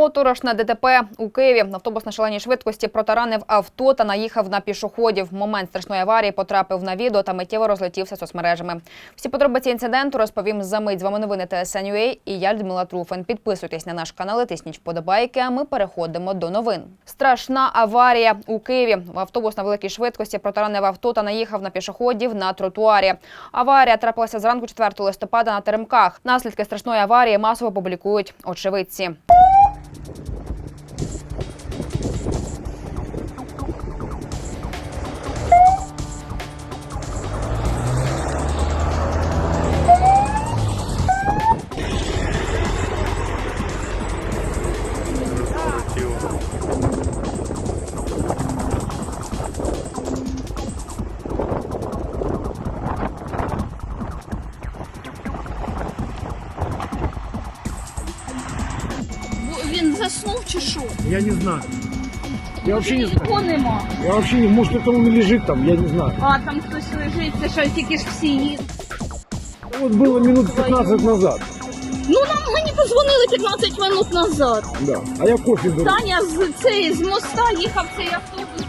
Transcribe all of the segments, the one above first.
Моторошне ДТП у Києві. Автобус на шаленій швидкості протаранив авто та наїхав на пішоходів. Момент страшної аварії потрапив на відео та миттєво розлетівся соцмережами. Всі подробиці інциденту розповім за мить. З вами новини ТСН.UA і я Людмила Труфен. Підписуйтесь на наш канал, і тисніть вподобайки. А ми переходимо до новин. Страшна аварія у Києві. Автобус на великій швидкості протаранив авто та наїхав на пішоходів на тротуарі. Аварія трапилася зранку 4 листопада на Теремках. Наслідки страшної аварії масово публікують очевидці. Thank you. Я не знаю. Я вообще не знаю. Я вообще не, может это он лежит там, я не знаю. А там хтось лежить, це що тільки ж всі їдуть. Вот было минут 15 назад. Ну нам мені позвонили 15 минут назад. Да. А я кофе беру. Таня з цей з моста їхав цей автобус.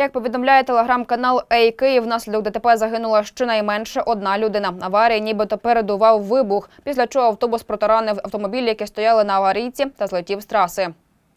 Як повідомляє телеграм-канал «Ей Київ», внаслідок ДТП загинула щонайменше одна людина. Аварії нібито передував вибух, після чого автобус протаранив автомобілі, які стояли на аварійці, та злетів з траси.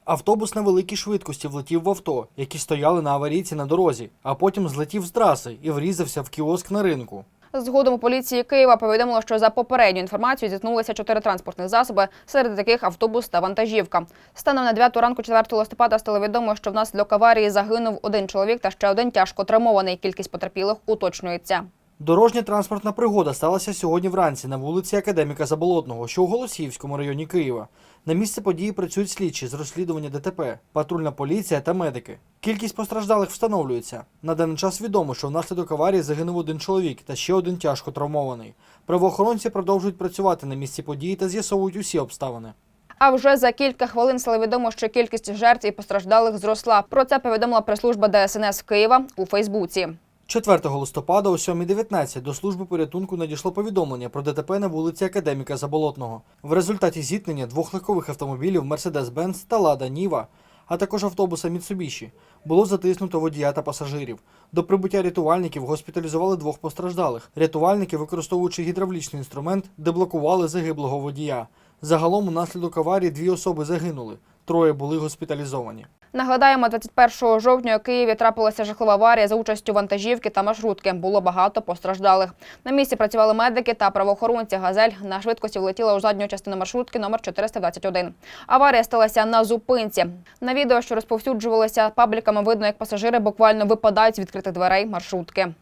Автобус на великій швидкості влетів в авто, які стояли на аварійці на дорозі, а потім злетів з траси і врізався в кіоск на ринку. Згодом у поліції Києва повідомило, що за попередню інформацію зіткнулися чотири транспортних засоби, серед яких автобус та вантажівка. Станом на 9 ранку 4 листопада стало відомо, що внаслідок аварії загинув один чоловік та ще один тяжко травмований. Кількість потерпілих уточнюється. Дорожня транспортна пригода сталася сьогодні вранці на вулиці Академіка Заболотного, що у Голосіївському районі Києва. На місце події працюють слідчі з розслідування ДТП, патрульна поліція та медики. Кількість постраждалих встановлюється. На даний час відомо, що внаслідок аварії загинув один чоловік та ще один тяжко травмований. Правоохоронці продовжують працювати на місці події та з'ясовують усі обставини. А вже за кілька хвилин стало відомо, що кількість жертв і постраждалих зросла. Про це повідомила прес-служба ДСНС Києва у Фейсбуці. 4 листопада о 7.19 до служби порятунку надійшло повідомлення про ДТП на вулиці Академіка Заболотного. В результаті зіткнення двох легкових автомобілів Mercedes-Benz та Лада Ніва, а також автобуса Mitsubishi, було затиснуто водія та пасажирів. До прибуття рятувальників госпіталізували двох постраждалих. Рятувальники, використовуючи гідравлічний інструмент, деблокували загиблого водія. Загалом унаслідок аварії дві особи загинули, троє були госпіталізовані. Нагадаємо, 21 жовтня у Києві трапилася жахлива аварія за участю вантажівки та маршрутки. Було багато постраждалих. На місці працювали медики та правоохоронці. Газель на швидкості влетіла у задню частину маршрутки номер 421. Аварія сталася на зупинці. На відео, що розповсюджувалося пабліками, видно, як пасажири буквально випадають з відкритих дверей маршрутки.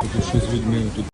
Тут що з людьми тут.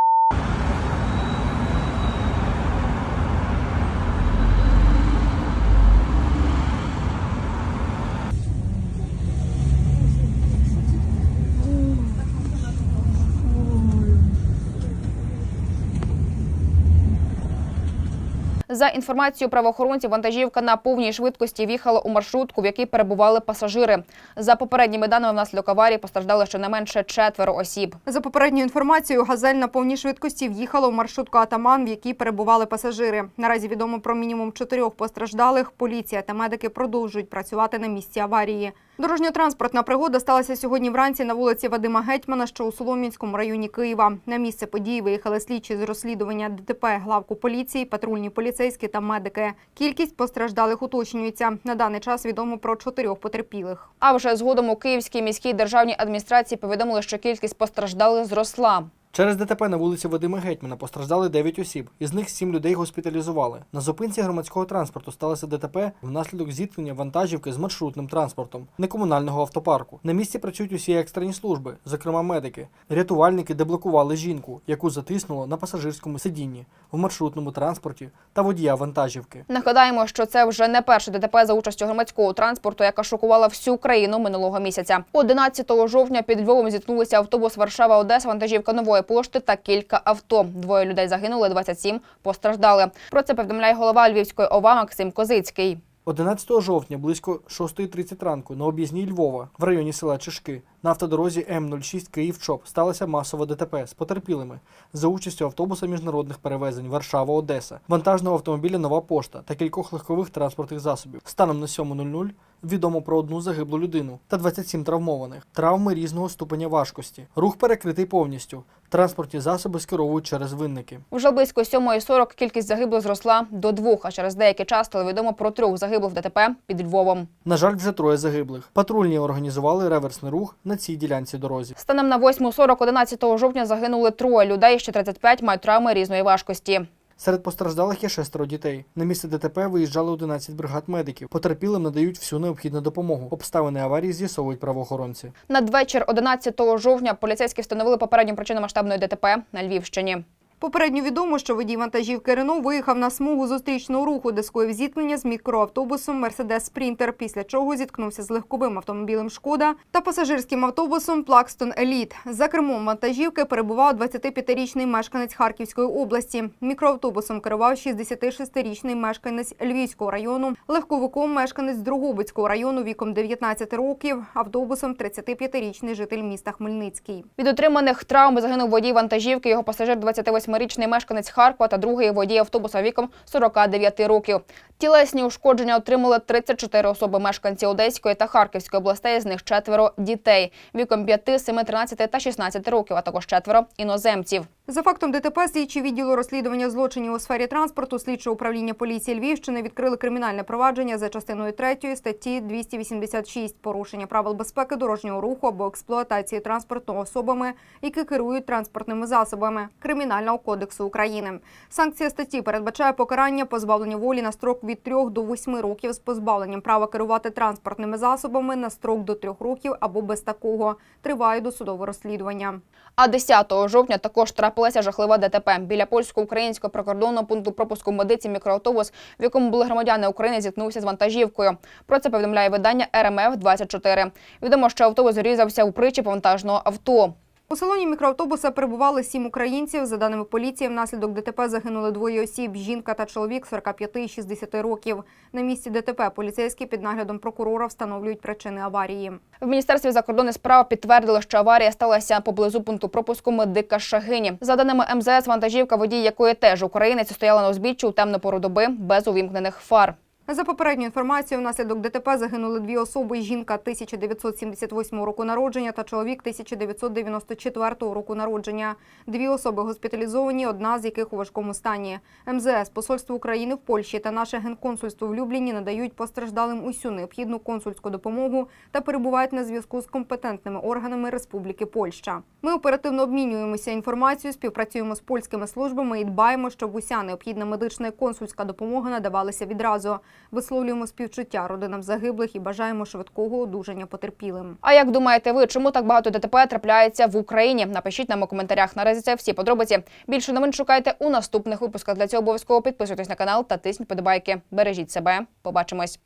За інформацією правоохоронців, вантажівка на повній швидкості в'їхала у маршрутку, в якій перебували пасажири. За попередніми даними, внаслідок аварії постраждали щонайменше четверо осіб. За попередньою інформацією, газель на повній швидкості в'їхала у маршрутку Атаман, в якій перебували пасажири. Наразі відомо про мінімум чотирьох постраждалих. Поліція та медики продовжують працювати на місці аварії. Дорожньо-транспортна пригода сталася сьогодні вранці на вулиці Вадима Гетьмана, що у Солом'янському районі Києва. На місце події виїхали слідчі з розслідування ДТП, главку поліції, патрульні поліцейські та медики. Кількість постраждалих уточнюється. На даний час відомо про чотирьох потерпілих. А вже згодом у Київській міській державній адміністрації повідомили, що кількість постраждалих зросла. Через ДТП на вулиці Вадима Гетьмана постраждали 9 осіб. Із них 7 людей госпіталізували. На зупинці громадського транспорту сталося ДТП внаслідок зіткнення вантажівки з маршрутним транспортом некомунального автопарку. На місці працюють усі екстрені служби, зокрема медики. Рятувальники деблокували жінку, яку затиснуло на пасажирському сидінні в маршрутному транспорті та водія вантажівки. Нагадаємо, що це вже не перше ДТП за участю громадського транспорту, яка шокувала всю країну минулого місяця. 11 жовтня під Львовом зіткнулися автобус Варшава Одеса, вантажівка нової пошти та кілька авто. Двоє людей загинули, 27 постраждали. Про це повідомляє голова Львівської ОВА Максим Козицький. 11 жовтня близько 6.30 ранку на об'їзні Львова в районі села Чешки на автодорозі М06 Київ-Чоп сталося масове ДТП з потерпілими за участю автобуса міжнародних перевезень Варшава-Одеса, вантажного автомобіля Нова пошта та кількох легкових транспортних засобів. Станом на 7.00 відомо про одну загиблу людину та 27 травмованих. Травми різного ступеня важкості. Рух перекритий повністю. Транспортні засоби скеровують через винники. Вже близько 7.40 кількість загиблих зросла до двох, а через деякий час стало відомо про трьох загиблих в ДТП під Львовом. На жаль, вже троє загиблих. Патрульні організували реверсний рух на цій ділянці дорозі. Станом на 8.40 11 жовтня загинули троє людей, ще 35 мають травми різної важкості. Серед постраждалих є шестеро дітей. На місце ДТП виїжджали 11 бригад медиків. Потерпілим надають всю необхідну допомогу. Обставини аварії з'ясовують правоохоронці. Надвечір 11 жовтня поліцейські встановили попередню причину масштабної ДТП на Львівщині. Попередньо відомо, що водій вантажівки Рено виїхав на смугу зустрічного руху, де скоїв зіткнення з мікроавтобусом Мерседес Спрінтер, після чого зіткнувся з легковим автомобілем Шкода та пасажирським автобусом Плакстон Еліт. За кермом вантажівки перебував 25-річний мешканець Харківської області. Мікроавтобусом керував 66-річний мешканець Львівського району, легковиком мешканець Другобицького району віком 19 років, автобусом 35-річний житель міста Хмельницький. Від отриманих травм загинув водій вантажівки, його пасажир 28-річний мешканець Харкова та другий водій автобуса віком 49 років. Тілесні ушкодження отримали 34 особи мешканці Одеської та Харківської областей, з них четверо дітей віком 5, 7, 13 та 16 років, а також четверо іноземців. За фактом ДТП слідчі відділу розслідування злочинів у сфері транспорту слідчого управління поліції Львівщини відкрили кримінальне провадження за частиною 3 статті 286 порушення правил безпеки дорожнього руху або експлуатації транспорту особами, які керують транспортними засобами Кримінального кодексу України. Санкція статті передбачає покарання позбавлення волі на строк від 3 до 8 років з позбавленням права керувати транспортними засобами на строк до 3 років або без такого. Триває досудове розслідування. А 10 жовтня також трапилася жахлива ДТП. Біля польсько-українського прикордонного пункту пропуску медиці мікроавтобус, в якому були громадяни України, зіткнувся з вантажівкою. Про це повідомляє видання РМФ 24 Відомо, що автобус різався у причіп вантажного авто. У салоні мікроавтобуса перебували сім українців. За даними поліції, внаслідок ДТП загинули двоє осіб – жінка та чоловік 45 і 60 років. На місці ДТП поліцейські під наглядом прокурора встановлюють причини аварії. В міністерстві закордонних справ підтвердили, що аварія сталася поблизу пункту пропуску медика Шагині. За даними МЗС, вантажівка, водій якої теж українець, стояла на узбіччі у темну пору доби без увімкнених фар. За попередньою інформацією, внаслідок ДТП загинули дві особи: жінка 1978 року народження та чоловік 1994 року народження. Дві особи госпіталізовані, одна з яких у важкому стані. МЗС, Посольство України в Польщі та наше генконсульство в Любліні надають постраждалим усю необхідну консульську допомогу та перебувають на зв'язку з компетентними органами Республіки Польща. Ми оперативно обмінюємося інформацією, співпрацюємо з польськими службами і дбаємо, щоб уся необхідна медична і консульська допомога надавалася відразу. Висловлюємо співчуття родинам загиблих і бажаємо швидкого одужання потерпілим. А як думаєте ви, чому так багато ДТП трапляється в Україні? Напишіть нам у коментарях. Наразі це всі подробиці. Більше новин шукайте у наступних випусках. Для цього обов'язково підписуйтесь на канал та тисніть подобайки. Бережіть себе. Побачимось.